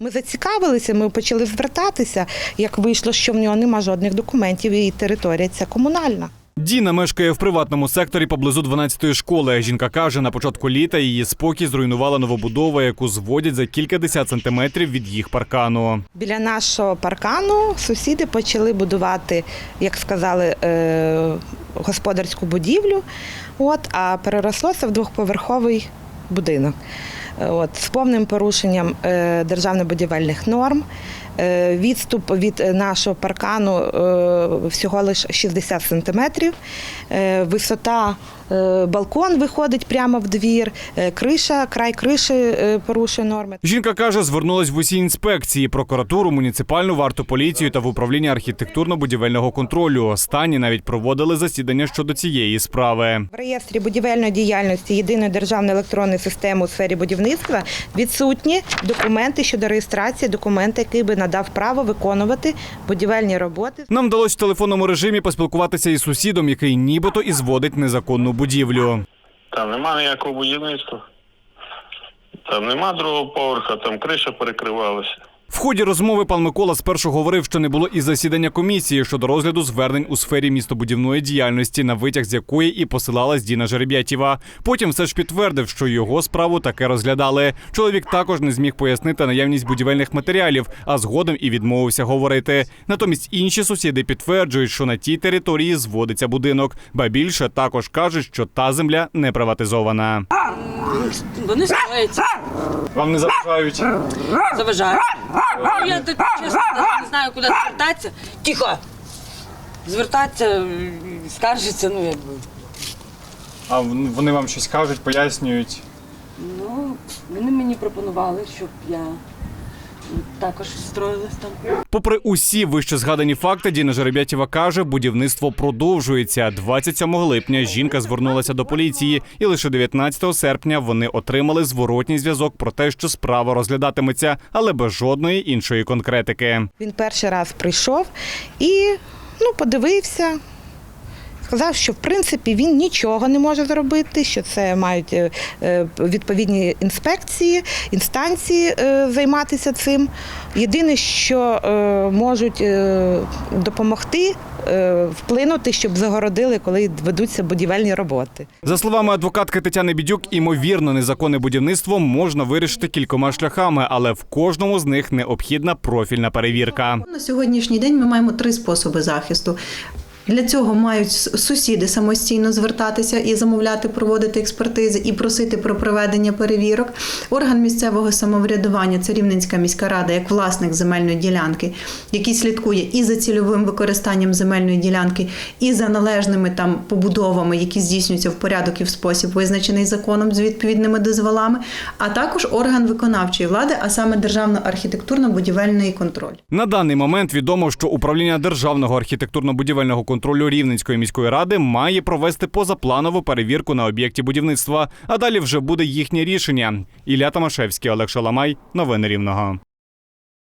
Ми зацікавилися, ми почали звертатися. Як вийшло, що в нього нема жодних документів, і територія ця комунальна. Діна мешкає в приватному секторі поблизу 12-ї школи. Жінка каже, на початку літа її спокій зруйнувала новобудова, яку зводять за кількадесят сантиметрів від їх паркану. Біля нашого паркану сусіди почали будувати, як сказали, е, господарську будівлю. От, а переросло це в двохповерховий будинок. От, з повним порушенням е, державно-будівельних норм. Е, Відступ від е, нашого паркану всього лише 60 сантиметрів. Висота балкон виходить прямо в двір, е, криша, край криші е, порушує норми. Жінка каже, звернулась в усі інспекції, прокуратуру, муніципальну варту поліцію та в управління архітектурно-будівельного контролю. Останні навіть проводили засідання щодо цієї справи. В реєстрі будівельної діяльності єдиної державної електронної системи у сфері будівництва відсутні документи щодо реєстрації, документи, який би надав право виконувати будівельні роботи. Нам вдалося в телефонному режимі поспілкуватися із сусідом, який нібито і зводить незаконну будівлю. Там нема ніякого будівництва. Там нема другого поверха, там криша перекривалася. Ході розмови пан Микола спершу говорив, що не було і засідання комісії щодо розгляду звернень у сфері містобудівної діяльності, на витяг з якої і посилалась Діна Жереб'ятєва. Потім все ж підтвердив, що його справу таке розглядали. Чоловік також не зміг пояснити наявність будівельних матеріалів, а згодом і відмовився говорити. Натомість інші сусіди підтверджують, що на тій території зводиться будинок, ба більше також кажуть, що та земля не приватизована. Вони Вам не заважають. заважають. Ну, я так чесно не знаю, куди звертатися. Тихо! Звертатися, скаржиться, ну якби. А вони вам щось кажуть, пояснюють. Ну, вони мені пропонували, щоб я також встроїлась там. Попри усі вище згадані факти, Діна Жеребятєва каже, будівництво продовжується. 27 липня жінка звернулася до поліції, і лише 19 серпня вони отримали зворотній зв'язок про те, що справа розглядатиметься, але без жодної іншої конкретики. Він перший раз прийшов і ну, подивився. Сказав, що в принципі він нічого не може зробити, що це мають е, е, відповідні інспекції, інстанції е, займатися цим. Єдине, що можуть допомогти вплинути, щоб загородили, коли ведуться будівельні роботи. За словами адвокатки Тетяни Бідюк, імовірно, незаконне будівництво можна вирішити кількома шляхами, але в кожному з них необхідна профільна перевірка. На сьогоднішній день ми маємо три способи захисту. Для цього мають сусіди самостійно звертатися і замовляти, проводити експертизи і просити про проведення перевірок. Орган місцевого самоврядування це Рівненська міська рада, як власник земельної ділянки, який слідкує і за цільовим використанням земельної ділянки, і за належними там побудовами, які здійснюються в порядок і в спосіб, визначений законом з відповідними дозволами, а також орган виконавчої влади, а саме Державно архітектурно-будівельний контроль. На даний момент відомо, що управління державного архітектурно-будівельного контролю Рівненської міської ради має провести позапланову перевірку на об'єкті будівництва. А далі вже буде їхнє рішення. Ілля Томашевський, Олег Шаламай. Новини Рівного.